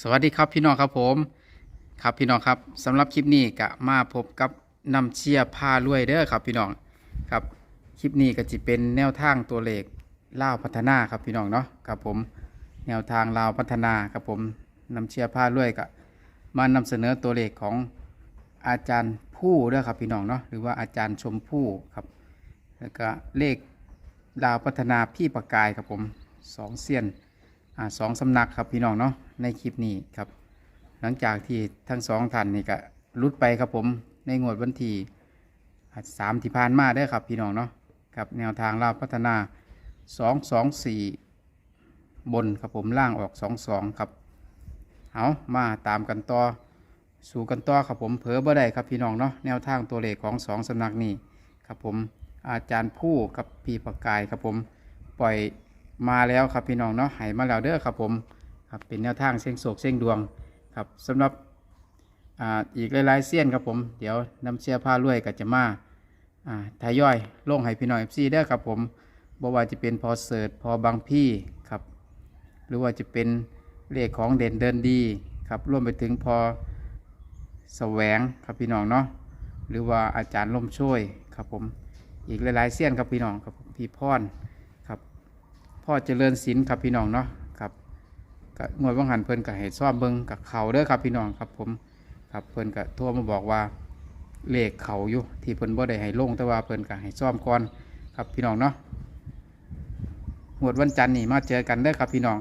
สวัสดีครับพี่น้องครับผม ครับพี่น้องครับสำหรับคลิปนี้ก็มาพบกับนำเชียร์พารวยเด้อครับพี่น้องครับคลิปนี้ก็จะเป็นแนวทางตัวเลขล่าวพัฒนาครับพี่น้องเนาะครับผมแนวทางลาวพัฒนาครับผมนำเชียร์พารวยก็มานำเสนอตัวเลขของอาจารย์ผู้เด้อครับพี่น้องเนาะหรือว่าอาจารย์ชมผู้ครับแล้วก็เลขลาวพัฒนาพี่ประกายครับผมสองเซียน อสองสำนักครับพี่น้องเนาะในคลิปนี้ครับ หลังจากที่ทั้งสองท่านนี่ก็รุดไปครับผมในงวดวันที่สามที่ผ่านมาได้ครับพี่น้องเนาะครับแนวทางเราพัฒนาสองสองสี่บนครับผมล่างออกสองสองครับเอามาตามกันต่อสู่กันต่อครับผมเผลอบ่ได้ครับพี่น้องเนาะแนวทางตัวเลขของสองสำนักนี้ครับผมอาจารย์ผู้กับพี่ประกายครับผมปล่อย มาแล้วครับพี่น้องเนาะหายมาแล้วเด้อครับผมครับเป็นแนวทางเส้งโศกเส้งดวงครับสำหรับอ่าอีกหลายๆเส้นครับผม เดี๋ยวนำเชียร์ผ้ารวยก็จะมาอ่าทายย่อยลงให้พี่น้องเอฟซีเด้อครับผมบ่ว่าจะเป็นพอเสิร์ตพอบางพี่ครับ หรือว่าจะเป็นเลขของเด่นเดินดีครับรวมไปถึงพอแสวงครับพี่น้องเนาะหรือว่าอาจารย์ล่มช่วยครับผมอีกหลายๆเส้นครับพี่น้องครับพี่พรครับ พ่อเจริญศิลป์ครับพี่น้องเนาะครับก็งวดว่างหันเพิ่นก็ให้ซ่อมเบิงกับเขาเด้อครับพี่น้องครับผมครับเพิ่นก็โทรมาบอกว่าเลขเขาอยู่ที่เพิ่นบ่ได้ให้ลงแต่ว่าเพิ่นก็ให้ซ่อมก่อนครับพี่น้องเนาะงวดวันจันทร์นี่มาเจอกันเด้อครับพี่น้อง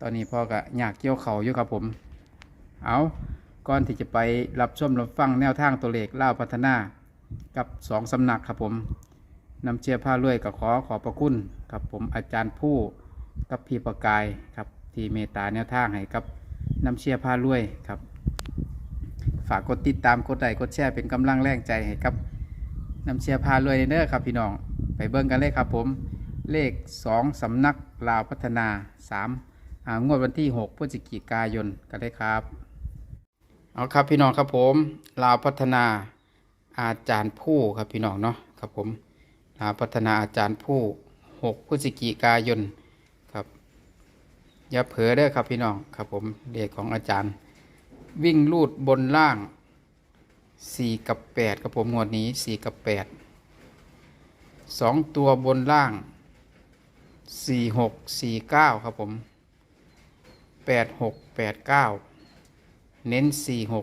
ตอนนี้พ่อก็อยากเกี่ยวเขาอยู่ครับผม เอาก่อนที่จะไปรับชมรับฟังแนวทางตัวเลขเล่าพัฒนากับสองสำนักครับผม นำเชียร์ผ้ารวยก็ขอขอบพระคุณครับผมอาจารย์ผู้กับพี่ประกายครับที่เมตตาแนวทางให้กับนำเชียร์ผ้ารวยครับ ฝากกดติดตามกดไลค์กดแชร์เป็นกำลังแรงใจให้กับนำเชียร์พารวยเด้อครับพี่น้องไปเบิ่งกันเลยครับผมเลข 2สำนักลาวพัฒนา3างวดวันที่ 6พฤศจิกายนกันเลยครับ เอาครับพี่น้องครับผม ลาวพัฒนาอาจารย์ผู้ครับพี่น้องเนาะครับผม ลาพัฒนาอาจารย์ผู้ 6พฤศจิกายนครับ อย่าเผลอเด้อครับพี่น้องครับผมเลขของอาจารย์ วิ่งลูดบนล่าง 4 กับ 8 ครับผมงวดนี้ 4 กับ 8 2 ตัวบนล่าง 4 6 4 9 ครับผม 8 6 8 9 เน้น 4 6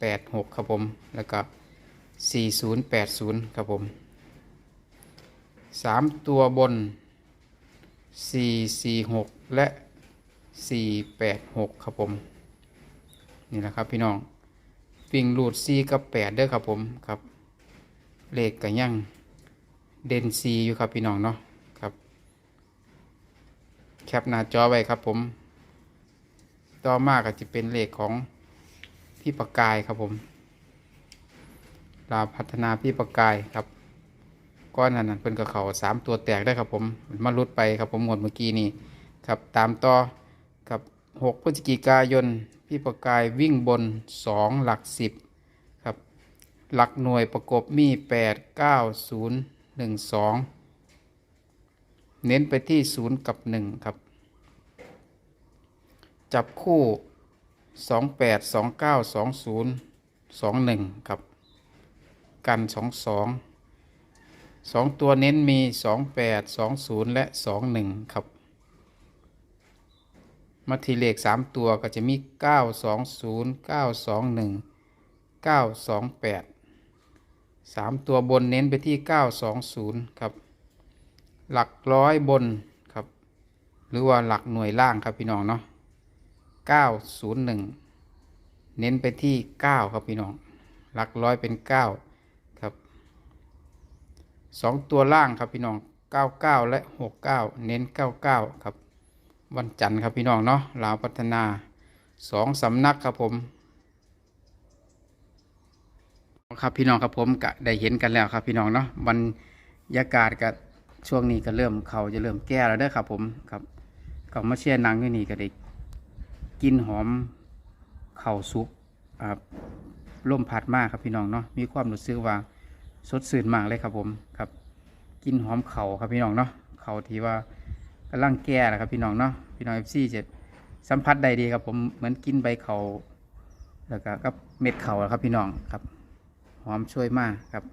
8 6 ครับผม แล้วก็ 4 0 8 0 ครับผม สามตัวบนสี่สี่หกและสี่แปดหกครับผม นี่แหละครับพี่น้องวิ่งรูดสี่กับแปดเด้อครับผมครับ เลขกันยังเด่นซีอยู่ครับพี่น้องเนาะครับ แคปหน้าจอไว้ครับผม ต่อมาก็จะเป็นเลขของพี่ประกายครับผมลาพัฒนาพี่ประกายครับ ก้อนนั้นเพิ่นกับเขาสามตัวแตกได้ครับผมมาลุดไปครับผมหมดเมื่อกี้นี่ครับตามต่อกับหกพฤศจิกายนพี่ประกายวิ่งบนสองหลักสิบครับหลักหน่วยประกบมีแปดเก้าศูนย์หนึ่งสองเน้นไปที่ศูนย์กับหนึ่งครับจับคู่สองแปดสองเก้าสองศูนย์สองหนึ่งครับ กันสอง สองตัวเน้นมีสองแปดสองศูนย์และสองหนึ่งครับมาทีเลขสามตัวก็จะมีเก้าสองศูนย์เก้าสองหนึ่งเก้าสองแปดสามตัวบนเน้นไปที่เก้าสองศูนย์ครับ หลักร้อยบนครับ หรือว่าหลักหน่วยล่างครับพี่น้องเนาะเก้าศูนย์หนึ่งเน้นไปที่เก้าครับพี่น้อง หลักร้อยเป็นเก้า สองตัวล่างครับพี่น้อง 99 และ 69 เน้น 99 ครับ วันจันทร์ครับพี่น้องเนาะลาวพัฒนา 2 สำนักครับผมครับพี่น้องครับผมก็ได้เห็นกันแล้วครับพี่น้องเนาะบรรยากาศกับช่วงนี้ก็เริ่มเขาจะเริ่มแก้แล้วเด้อครับผมครับก็มาเชียร์นางที่นี่ก็ได้กินหอมเข่าซุปครับล่มผัดมากครับพี่น้องเนาะมีความรู้สึกว่า สดสื่นมากเลยครับผมครับ กินหอมเขาครับพี่น้องเนาะเขาที่ว่ากำลังแก่แล้วครับพี่น้องเนาะพี่น้องเอฟซีจะสัมผัสได้ดีครับผมเหมือนกินใบเขาแล้วก็กับเม็ดเขาอะครับพี่น้องครับ หอมช่วยมากครับ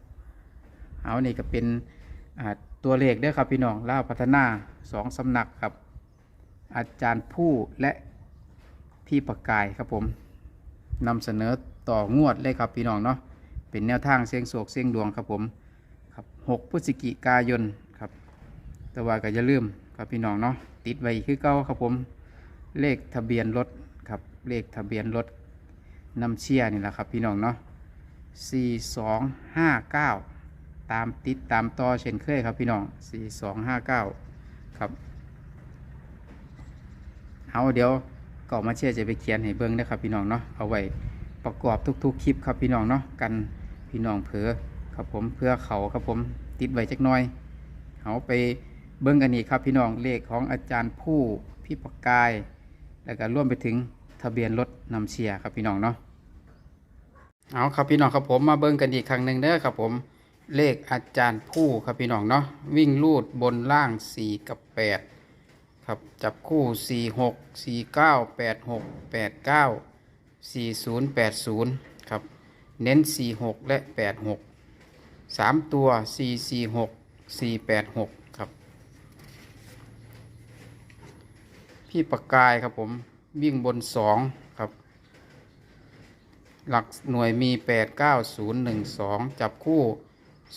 เอานี่ก็เป็นตัวเลขด้อครับพี่น้องล่าพัฒนาสองสำนักครับ อาจารย์ผู้และพี่ประกายครับผมนำเสนอต่องวดเลยครับพี่น้องเนาะ เป็นแนวทางเสียงโศกเสียงดวงครับผมครับ6พฤศจิกายนครับ แต่ว่าก็อย่าลืมครับพี่น้องเนาะติดไว้คือเก้าครับผมเลขทะเบียนรถครับเลขทะเบียนรถนำเชียร์นี่แหละครับพี่น้องเนาะ4259ตามติดตามต่อเช่นเคยครับพี่น้อง4259ครับเอาเดี๋ยวก็มาเชียร์จะไปเขียนให้เบิ้งนะครับพี่น้องเนาะเอาไว้ประกอบทุกๆคลิปครับพี่น้องเนาะกัน พี่น้องเผลอครับผมเพื่อเขาครับผมติดไว้จักหน่อยเอาไปเบิ้งกันอีกครับพี่น้องเลขของอาจารย์ผู้พี่ประกาย แล้วก็ร่วมไปถึงทะเบียนรถนำเชียร์ครับพี่น้องเนาะเอาครับพี่น้องครับผมมาเบิ้งกันอีกครั้งหนึ่งเด้อครับผมเลขอาจารย์ผู้ครับพี่น้องเนาะวิ่งลูดบนล่าง 4 กับ 8 ครับจับคู่ 4 6 4 9 8 6 8 9 4 0 8 0 ครับ เน้น 4 6 และ 8 6 3 ตัว 4 4 6 4 8 6 ครับ พี่ประกายครับผม วิ่งบน 2 ครับ หลักหน่วยมี 8 9 0 1 2 จับคู่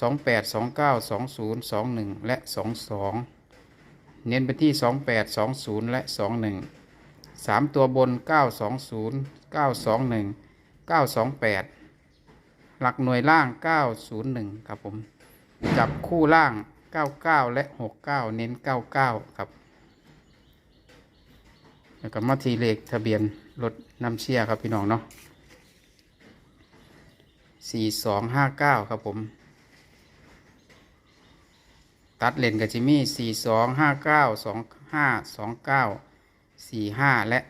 2 8 2 9 2 0 2 1 และ 2 2 เน้นไปที่ 2 8 2 0 และ 2 1 3 ตัวบน 9 2 0 9 2 1 9 2 8 หลักหน่วยล่าง 9 0 1 ครับผม จับคู่ล่าง 99 และ 69 เน้น 99 ครับ แล้วก็มาทีเลขทะเบียนรถนำเชียร์ครับพี่น้องเนาะสี่สองห้าเก้าครับผม ตัดเลนกับจิมี่สี่สองห้าเก้าสองห้าสองเก้าสี่ห้าและ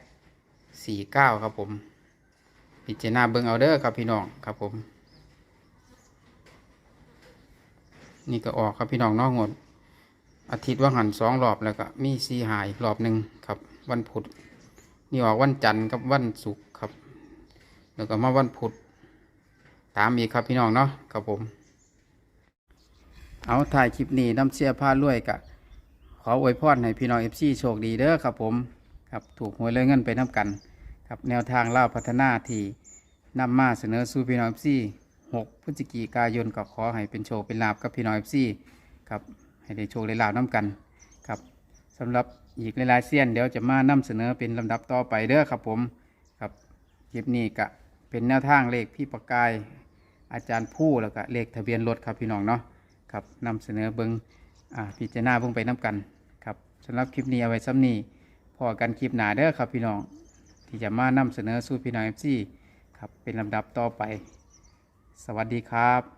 สี่เก้าครับผมพิจารณาเบิงเอาเดอร์ครับพี่น้องครับผม นี่ก็ออกครับพี่น้องนอกงด อาทิตย์ว่าหันสองรอบแล้วก็มีสีหายรอบหนึ่งครับ วันพุธนี่ออกวันจันทร์กับวันศุกร์ครับ แล้วก็มาวันพุธตามอีกครับพี่น้องเนาะครับผม เอาถ่ายคลิปนี้น้ำเชียผ้าลวยกะขออวยพรให้พี่น้องเอฟซีโชคดีเด้อครับผมครับถูกหวยเลยเงินไปน้ำกัน ครับแนวทางเล่าพัฒนาที่นำมาเสนอสู่พี่น้องเอฟซี หกพฤศจิกายนก็ขอให้เป็นโชคเป็นลาบกับพี่น้องเอฟซีครับให้ได้โชคได้ลาบน้ำกันครับสำหรับอีกหลายๆเซียนเดี๋ยวจะมานำเสนอเป็นลำดับต่อไปเด้อครับผมครับคลิปนี้กะเป็นแนวทางเลขพี่ประกาย อาจารย์ผู้แล้วก็เลขทะเบียนรถครับพี่น้องเนาะครับนำเสนอเบิงอ่าพิจารณาเบิงไปน้กันครับสำหรับคลิปนี้เอาไว้ซ้ำนี้พอกันคลิปหนาเด้อครับพี่น้องที่จะมานำเสนอสู่พี่น้องเอฟซีครับเป็นลำดับต่อไป สวัสดีครับ